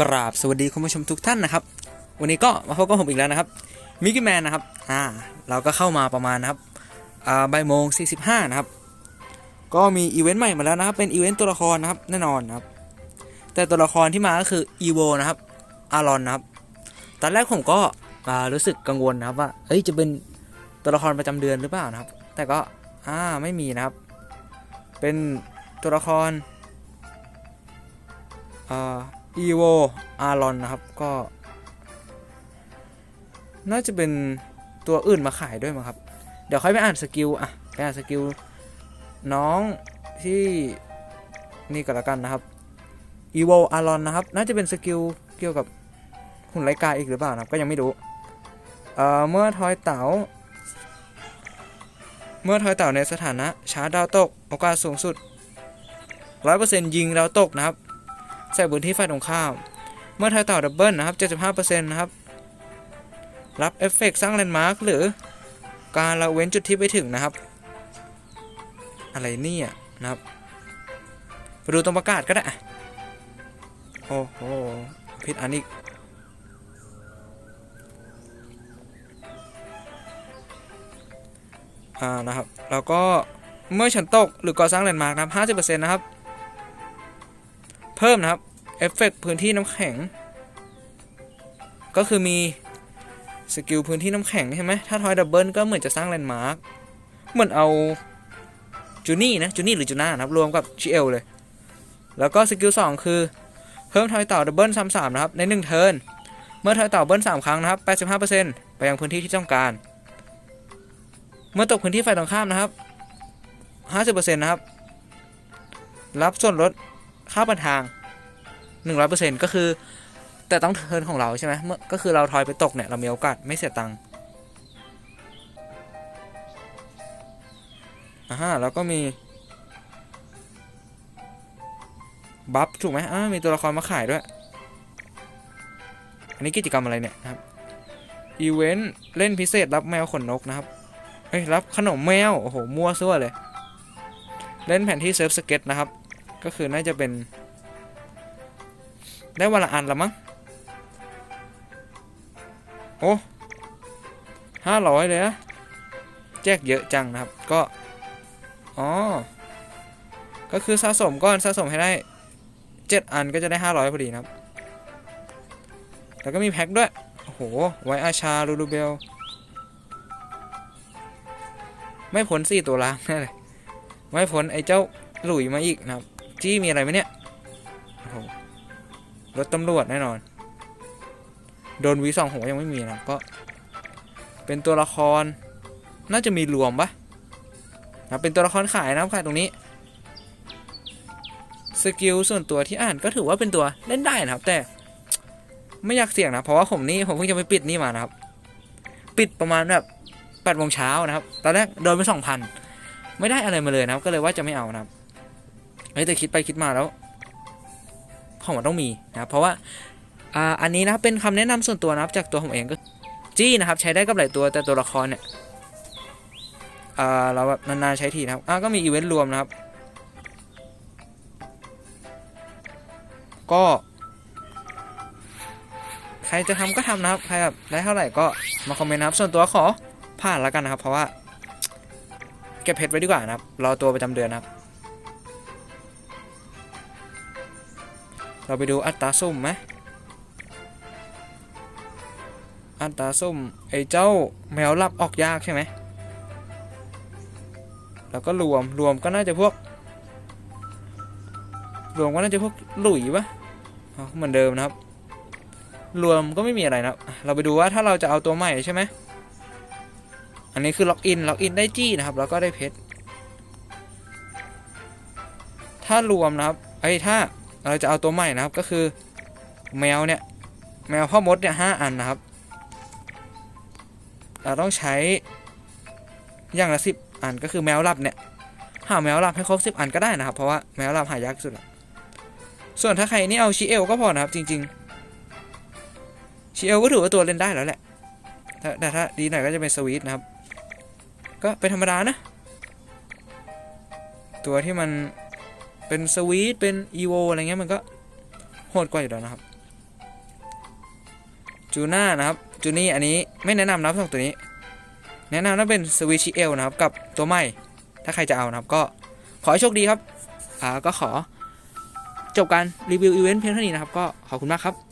กราบสวัสดีคุณผู้ชมทุกท่านนะครับ วันนี้ก็มาพบกับผมอีกแล้วนะครับมิกกี้แมนนะครับอ่าเราก็เข้ามาประมาณนะครับอ่าบ่ายโมง45นะครับ ก็มีอีเวนต์ใหม่มาแล้วนะครับ เป็นอีเวนต์ตัวละครนะครับแน่นอนนะครับ แต่ตัวละครที่มาก็คืออีโวนะครับอารอนนะครับ ตอนแรกผมก็รู้สึกกังวลนะครับว่าเอ้ยจะเป็นตัวละครประจำเดือนหรือเปล่านะครับ แต่ก็อ่าไม่มีนะครับ เป็นตัวละครอีโวอารอนนะครับก็ น่าจะเป็นตัวอื่นมาขายด้วยมั้งครับ เดี๋ยวค่อยไปอ่านสกิลอะไปอ่านสกิลน้องที่นี่ก็แล้วกันนะครับ อีโวอารอนนะครับ น่าจะเป็นสกิลเกี่ยวกับหุ่นไลกาอีกหรือเปล่านะครับ ก็ยังไม่รู้ เอ่อ เมื่อทอยเต๋า เมื่อทอยเต๋าในสถานะชาร์จดาวตก โอกาสสูงสุด 100%ยิงดาวตกนะครับ ใส่พื้นที่ฝ่ายตรงข้าม เมื่อทอยเต่าดับเบิลนะครับ 75%นะครับ รับเอฟเฟกต์สร้างแลนด์มาร์คหรือการละเว้นจุดที่ไปถึงนะครับ อะไรเนี่ยนะครับ ไปดูตรงประกาศก็ได้ โอ้โหผิดอันอีกอ่านะครับแล้วก็เมื่อฉันตกหรือก่อสร้างแลนด์มาร์คนะครับ50%นต์นะครับ เพิ่มนะครับเอฟเฟกต์พื้นที่น้ำแข็ง ก็คือมีสกิลพื้นที่น้ำแข็งใช่ไหมถ้าทอยดับเบิลก็เหมือนจะสร้างแลนด์มาร์คเหมือนเอาจูนี่นะจูนี่หรือจูน่านะครับรวมกับชิเอลเลย แล้วก็สกิลสองคือ เพิ่มทอยเต่าดับเบิลซ้ำสามนะครับในหนึ่งเทิร์นเมื่อทอยเต่าเบิลสามครั้งนะครับแปดสิบห้าเปอร์เซ็นต์ไปยังพื้นที่ที่ต้องการ เมื่อตกพื้นที่ฝ่ายตรงข้ามนะครับห้าสิบเปอร์เซ็นต์นะครับ รับส่วนลดค่าผ่านทาง 100%ก็คือ แต่ต้องเทิร์นของเราใช่ไหมเมื่อก็คือเราทอยไปตกเนี่ยเรามีโอกาสไม่เสียตังค์อ่าฮะแล้วก็มี บัฟถูกไหมอ่ามีตัวละครมาขายด้วย อันนี้กิจกรรมอะไรเนี่ยครับ อีเวนต์เล่นพิเศษรับแมวขนนกนะครับเอ้ยรับขนมแมว โอ้โห มั่วซั่วเลย เล่นแผนที่เซิร์ฟสเก็ตนะครับ ก็คือน่าจะเป็น ได้วันละอันละมั้ง โอ้ห้าร้อยเลยนะแจกเยอะจังนะครับ ก็ อ๋อ ก็คือสะสมก้อนสะสมให้ได้ เจ็ดอันก็จะได้ห้าร้อยพอดีนะครับ แล้วก็มีแพ็คด้วย โอ้โห ไวอาชา ลูลูเบล ไม่พ้นสี่ตัวล้างแน่เลยไม่พ้นไอ้เจ้าหลุยมาอีกนะครับ จี้มีอะไรไหมเนี่ย โอ้โห รถตำรวจแน่นอน โดนวีสองหัวยังไม่มีนะก็ เป็นตัวละคร น่าจะมีรวมปะนะเป็นตัวละครขายนะครับขายตรงนี้ สกิลส่วนตัวที่อ่านก็ถือว่าเป็นตัวเล่นได้นะครับ แต่ไม่อยากเสี่ยงนะ เพราะว่าผมนี่ผมเพิ่งจะไปปิดนี่มานะครับ ปิดประมาณแบบแปดโมงเช้านะครับ ตอนแรกโดนไปสองพันไม่ได้อะไรมาเลยนะครับ ก็เลยว่าจะไม่เอานะครับเฮ้ยแต่คิดไปคิดมาแล้วของมันต้องมีนะครับ เพราะว่าอ่าอันนี้นะครับเป็นคำแนะนำส่วนตัวนะครับ จากตัวผมเองก็จี้นะครับใช้ได้กับหลายตัวแต่ตัวละครเนี่ยอ่าเราแบบนานๆใช้ทีนะครับอ่าก็มีอีเวนต์รวมนะครับ ก็ ใครจะทำก็ทำนะครับ ใครแบบได้เท่าไหร่ก็มาคอมเมนต์นะครับ ส่วนตัวขอผ่านแล้วกันนะครับ เพราะว่า เก็บเพชรไว้ดีกว่านะครับ รอตัวประจำเดือนนะครับ เราไปดูอัตราสุ่มไหมอัตราสุ่มไอ้เจ้าแมวลับออกยากใช่ไหมแล้วก็รวมรวมก็น่าจะพวก รวมก็น่าจะพวกหลุยปะ เหมือนเดิมนะครับ รวมก็ไม่มีอะไรนะเราไปดูว่าถ้าเราจะเอาตัวใหม่ใช่ไหมอันนี้คือล็อกอินล็อกอินได้จี้นะครับ แล้วก็ได้เพชรถ้ารวมนะครับไอ้ถ้าเราจะเอาตัวใหม่นะครับก็คือแมวเนี่ยแมวพ่อมดเนี่ยห้าอันนะครับ เราต้องใช้อย่างละสิบอันก็คือแมวลับเนี่ยหาแมวลับให้ครบสิบอันก็ได้นะครับ เพราะว่าแมวลับหายากสุดละ ส่วนถ้าใครนี่เอาชิเอลก็พอนะครับจริงๆชิเอลก็ถือว่าตัวเล่นได้แล้วแหละแต่ถ้าดีหน่อยก็จะเป็นสวีทนะครับ ก็เป็นธรรมดานะ ตัวที่มันเป็นสวีทเป็นอีโวอะไรเงี้ยมันก็โหดกว่าอยู่แล้วนะครับจูน่านะครับจูนี่อันนี้ไม่แนะนำนะครับสองตัวนี้ แนะนำว่าเป็นสวิชเอลนะครับกับตัวใหม่ ถ้าใครจะเอานะครับก็ขอให้โชคดีครับ อ่าก็ขอ จบการรีวิวอีเวนต์เพียงเท่านี้นะครับ ก็ขอบคุณมากครับ